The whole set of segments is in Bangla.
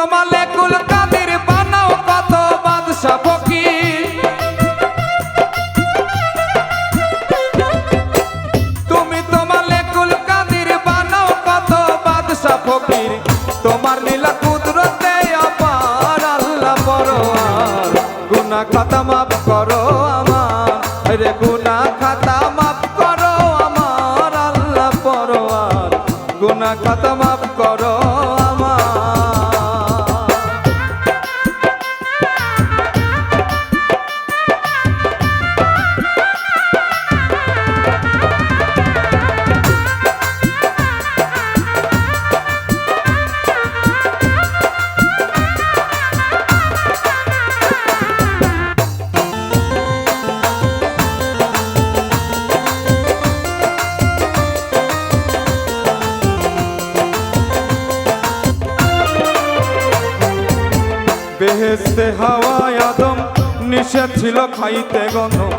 জমালে কুল কাদের বানাও কত বাদশা তুমি তোমালে কুল কাদের বানাও কত বাদশা ফকির। তোমার লীলা কুদরতে আল্লাহ গুনা খাতা মাফ করো আমার, রে গুনা খাতা মাফ করো আমার আল্লাহ পরোয়ার। গুনা খাতা বেহেস্তে হাওয়ায় আদম, নিষেধ ছিল খাইতে গন্ধম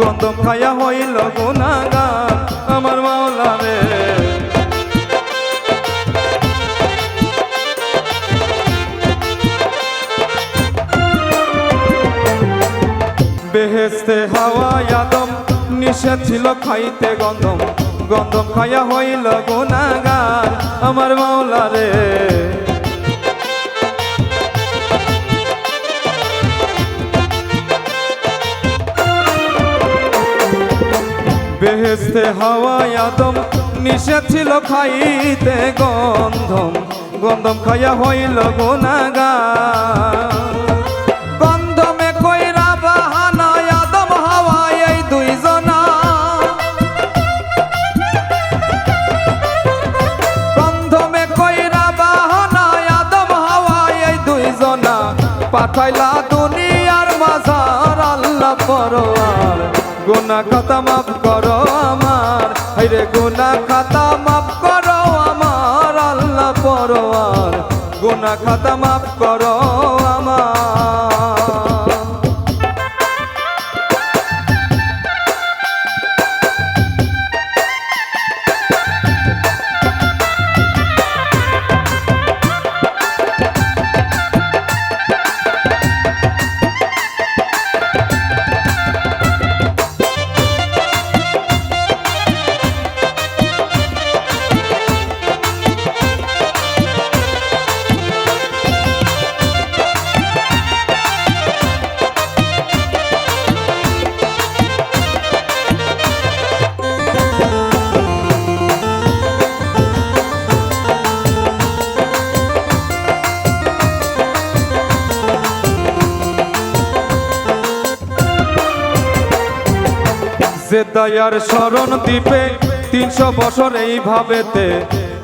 গন্ধম খাইয়া হইল গুনাগার আমার মাওলা রে। বেহেস্তে হাওয়ায় আদম, নিষেধ ছিল খাইতে গন্ধম গন্ধম খাইয়া হইল গুনাগার আমার মাওলা রে। বেহেস্তে হাওয়ায় আদম নিষেধ ছিল খাইতে গন্ধম। গন্ধম খাইয়া হইল গুনাগা দুইজনা। দুইজনা। পাঠাইলা দুনিয়ার মাঝার আল্লাহ পরোয়ার। গুনা খাতা মাফ করো আমার। হাইরে গুনা খাতা মাফ করো আমার, আল্লাহ পরোয়ার। গুনা খাতা মাফ করো যে দয়ার শরণ দ্বীপে তিনশো বছর এই ভাবেতে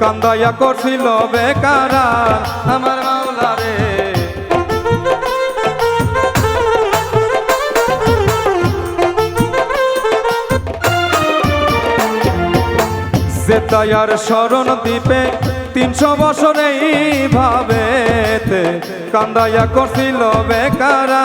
কান্দাইয়া করছিল বেকারা আমার মাওলা রে। যে শরণ দ্বীপে তিনশো বছর এই ভাবেতে কান্দাইয়া করছিল বেকারা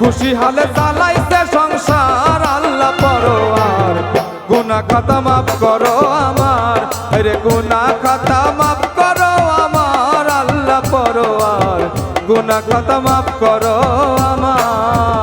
খুশি হালে চালাইছে সংসার, আল্লাহ পরোয়ার। গুনা খাতা মাফ করো আমার রে গুনা খাতা মাফ করো আমার, আল্লাহ পরোয়ার। গুনা খাতা মাফ করো আমার।